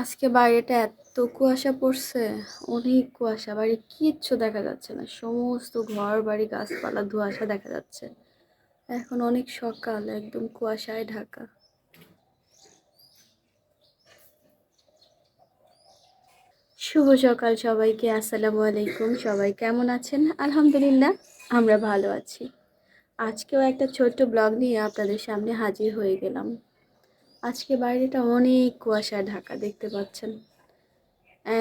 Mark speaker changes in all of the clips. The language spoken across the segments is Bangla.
Speaker 1: আজকে বাইরেটা এত কুয়াশা পড়ছে, অনেক কুয়াশা। বাইরে কিচ্ছু দেখা যাচ্ছে না, সমস্ত ঘর, বাড়ি, গাছপালা, ধোঁয়াশা দেখা যাচ্ছে। এখন অনেক সকাল, একদম কুয়াশায় ঢাকা। শুভ সকাল সবাইকে, আসসালামু আলাইকুম। সবাই কেমন আছেন? আলহামদুলিল্লাহ, আমরা ভালো আছি। আজকেও একটা ছোট্ট ব্লগ নিয়ে আপনাদের সামনে হাজির হয়ে গেলাম। আজকে বাইরেটা অনেক কুয়াশায় ঢাকা, দেখতে পাচ্ছেন?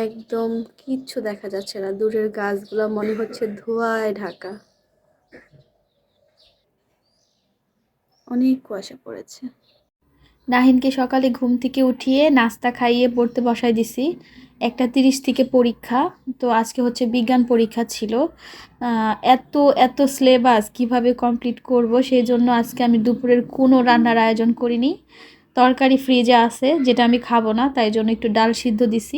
Speaker 1: একদম কিচ্ছু দেখা যাচ্ছে না। দূরের গাছগুলো মনে হচ্ছে ধোঁয়ায় ঢাকা। অনেক কুয়াশা পড়েছে। নাহিনকে সকালে ঘুম থেকে উঠিয়ে নাস্তা খাইয়ে পড়তে বসাই দিছি। একটা তিরিশ থেকে পরীক্ষা, তো আজকে হচ্ছে বিজ্ঞান পরীক্ষা ছিল। এত এত সিলেবাস কীভাবে কমপ্লিট করব, সেই জন্য আজকে আমি দুপুরের কোনো রান্নার আয়োজন করিনি। তরকারি ফ্রিজে আছে, যেটা আমি খাব না, তাই জন্য একটু ডাল সিদ্ধ দিছি।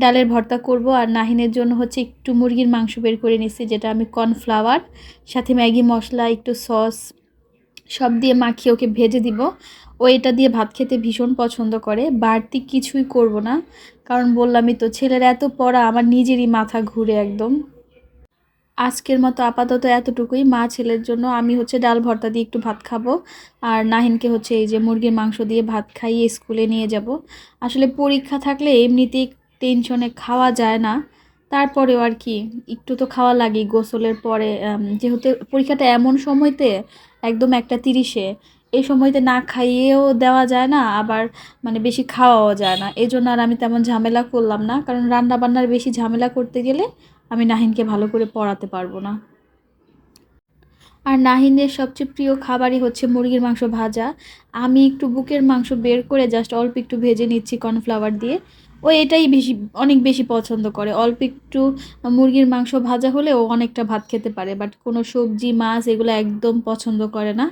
Speaker 1: ডালের ভর্তা করব আর নাহিনের জন্য হচ্ছে একটু মুরগির মাংস বের করে নিছি, যেটা আমি কর্নফ্লাওয়ার, সাথে ম্যাগি মশলা, একটু সস, সব দিয়ে মাখিয়ে ওকে ভেজে দিব। ও এটা দিয়ে ভাত খেতে ভীষণ পছন্দ করে, বাড়তি কিছুই করব না, কারণ বললামই তো, ছেলের এত পড়া, আমার নিজেরই মাথা ঘুরে একদম। আজকের মতো আপাতত এতটুকুই। মা ছেলের জন্য আমি হচ্ছে ডাল ভর্তা দিয়ে একটু ভাত খাব আর নাহিনকে হচ্ছে এই যে মুরগির মাংস দিয়ে ভাত খাইয়ে স্কুলে নিয়ে যাব। আসলে পরীক্ষা থাকলে এমনিতেই টেনশনে খাওয়া যায় না। তারপরেও আর কি, একটু তো খাওয়া লাগে গোসলের পরে যেহেতু পরীক্ষাটা এমন সময়তে, একদম একটা তিরিশে এই সময়তে না খাইয়েও দেওয়া যায় না, আবার মানে বেশি খাওয়াও যায় না। এই জন্য আর আমি তেমন ঝামেলা করলাম না, কারণ রান্না বান্নার বেশি ঝামেলা করতে গেলে আমি নাহিনকে ভালো করে পড়াতে পারব না। আর নাহিনের সবচেয়ে প্রিয় খাবারই হচ্ছে মুরগির মাংস ভাজা। আমি একটু বুকের মাংস বের করে জাস্ট অল্প একটু ভেজে নিচ্ছি কর্নফ্লাওয়ার দিয়ে। ও এটাই বেশি, অনেক বেশি পছন্দ করে। অল্প একটু মুরগির মাংস ভাজা হলে ও অনেকটা ভাত খেতে পারে বাট কোনো সবজি, মাছ এগুলো একদম পছন্দ করে না।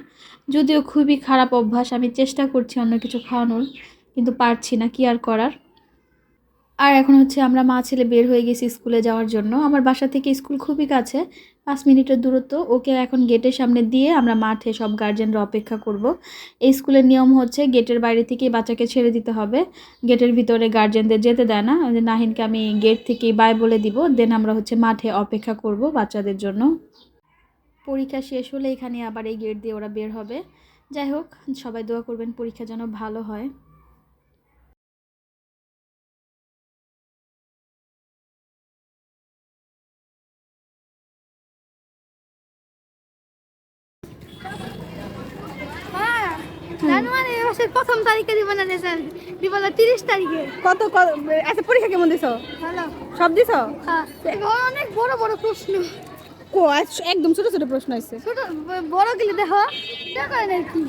Speaker 1: যদিও খুবই খারাপ অভ্যাস, আমি চেষ্টা করছি অন্য কিছু খাওয়ানোর, কিন্তু পারছি না, কি আর করার? আর এখন হচ্ছে আমরা মা ছেলে বের হয়ে গেছি স্কুলে যাওয়ার জন্য। আমার বাসা থেকে স্কুল খুবই কাছে, পাঁচ মিনিটের দূরত্ব। ওকে এখন গেটের সামনে দিয়ে আমরা মাঠে সব গার্জেনরা অপেক্ষা করব। এই স্কুলের নিয়ম হচ্ছে গেটের বাইরে থেকে বাচ্চাকে ছেড়ে দিতে হবে। গেটের ভিতরে গার্জেনদের যেতে দেয় না। নাহিনকে আমি গেট থেকে বাই বলে দিব। দেন আমরা হচ্ছে মাঠে অপেক্ষা করব বাচ্চাদের জন্য। পরীক্ষা শেষ হলে এখানে আবার এই গেট দিয়ে ওরা বের হবে। যাই হোক, সবাই দোয়া করবেন পরীক্ষা যেন ভালো হ্যাঁ।
Speaker 2: জানুয়ারি মাসের প্রথম তারিখে দিব না রেজাল্ট দিব না তিরিশ তারিখে।
Speaker 3: কত আচ্ছা পরীক্ষা কেমন দিছো?
Speaker 2: ভালো।
Speaker 3: সব দিছো?
Speaker 2: হ্যাঁ অনেক বড় বড় প্রশ্ন।
Speaker 3: একদম ছোট ছোট প্রশ্ন আছে
Speaker 2: ছোট বড় গেলে দেখো দেখো আর কি।